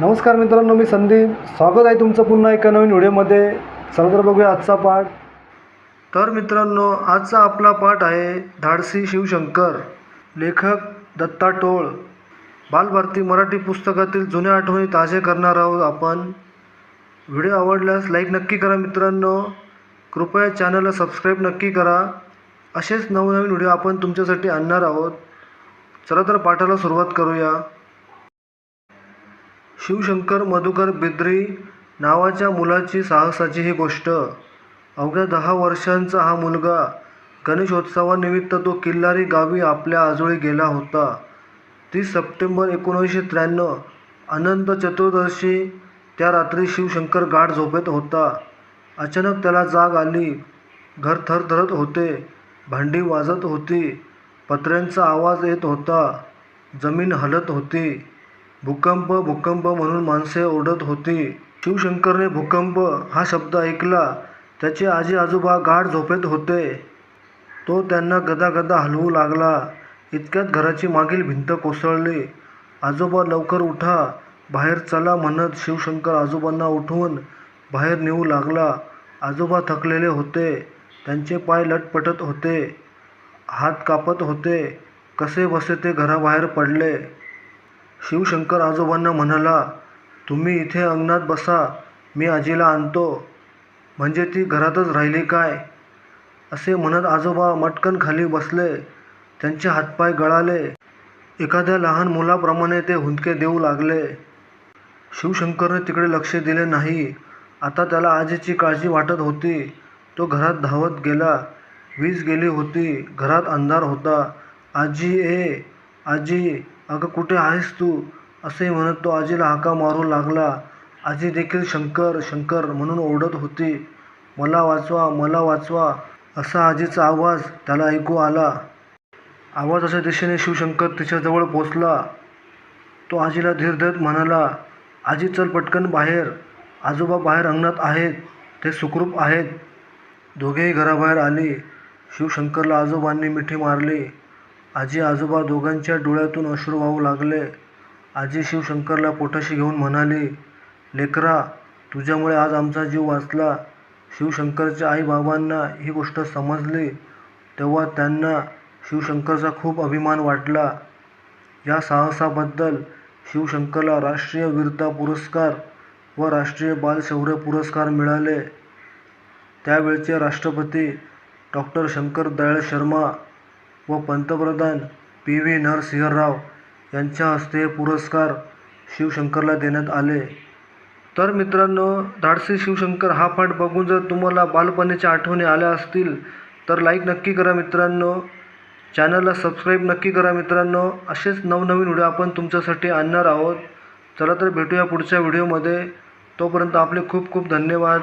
नमस्कार मित्रांनो मी संदीप. स्वागत आहे तुमचं पुन्हा एका नवीन व्हिडिओमध्ये. चला तर बघूया आजचा पाठ. तर मित्रांनो आजचा आपला पाठ आहे धाडसी शिवशंकर लेखक दत्ता टोळ. बालभारती मराठी पुस्तकातील जुन्या आठवणी ताजे करणार आहोत आपण. व्हिडिओ आवडल्यास लाईक नक्की करा मित्रांनो. कृपया चॅनलला सबस्क्राईब नक्की करा. असेच नवनवीन व्हिडिओ आपण तुमच्यासाठी आणणार आहोत. चला तर पाठाला सुरुवात करूया. शिवशंकर मधुकर बिद्री नावाच्या मुलाची साहसाची ही गोष्ट. अवघ्या दहा वर्षांचा हा मुलगा गणेशोत्सवानिमित्त तो किल्लारी गावी आपल्या आजोळी गेला होता. तीस सप्टेंबर एकोणीसशे त्र्याण्णव अनंत चतुर्दशी त्या रात्री शिवशंकर गाठ झोपेत होता. अचानक त्याला जाग आली. घर थरथरत होते. भांडी वाजत होती. पत्र्यांचा आवाज येत होता. जमीन हलत होती. भूकंप भूकंप म्हणून माणसे ओरडत होती. शिवशंकरने भूकंप हा शब्द ऐकला. त्याचे आजी आजोबा गाढ झोपेत होते. तो त्यांना गदागदा हलवू लागला. इतक्यात घराची मागील भिंत कोसळली. आजोबा लवकर उठा. बाहेर चला म्हणत शिवशंकर आजोबांना उठवून बाहेर नेऊ लागला. आजोबा थकलेले होते. त्यांचे पाय लटपटत होते. हात कापत होते. कसे बसे ते घराबाहेर पडले. शिवशंकर आजोबांना म्हणाला तुम्ही इथे अंगणात बसा मी आजीला आणतो. म्हणजे ती घरातच राहिली काय? असे म्हणत आजोबा मटकन खाली बसले त्यांचे हातपाय गळाले. एखाद्या लहान मुलाप्रमाणे ते हुंदके देऊ लागले. शिवशंकरने तिकडे लक्ष दिले नाही. आता त्याला आजीची काळजी वाटत होती. तो घरात धावत गेला. वीज गेली होती. घरात अंधार होता. आजी ए आजी अगं कुठे आहेस तू? असे म्हणत तो आजीला हाका मारू लागला. आजी देखील शंकर शंकर म्हणून ओरडत होती. मला वाचवा मला वाचवा असा आजीचा आवाज त्याला ऐकू आला. आवाजाच्या दिशेने शिवशंकर तिच्याजवळ पोचला. तो आजीला धीर देत म्हणाला आजी चल पटकन बाहेर. आजोबा बाहेर अंगणात आहेत. ते सुखरूप आहेत. दोघेही घराबाहेर आली. शिवशंकरला आजोबांनी मिठी मारली. आजी आजोबा दोघांच्या डोळ्यातून अश्रू वाहू लागले. आजी शिवशंकरला पोटाशी घेऊन म्हणाली लेकरा तुझ्यामुळे आज आमचा जीव वाचला. शिवशंकरच्या आईबाबांना ही गोष्ट समजली. तेव्हा त्यांना शिवशंकरचा खूप अभिमान वाटला. या साहसाबद्दल शिवशंकरला राष्ट्रीय वीरता पुरस्कार व राष्ट्रीय बालशौर्य पुरस्कार मिळाले. त्यावेळचे राष्ट्रपती डॉक्टर शंकर दयाळ शर्मा व पंतप्रधान पी व्ही नरसिंहराव यांच्या हस्ते पुरस्कार शिवशंकरला देण्यात आले. तर मित्रांनो धाडसी शिवशंकर हा पाठ बघून जर तुम्हाला बालपणीच्या आठवणी आल्या असतील तर लाईक नक्की करा मित्रांनो. चॅनलला सबस्क्राईब नक्की करा मित्रांनो. असेच नवनवीन व्हिडिओ आपण तुमच्यासाठी आणणार आहोत. चला तर भेटूया पुढच्या व्हिडिओमध्ये. तोपर्यंत आपले खूप खूप धन्यवाद.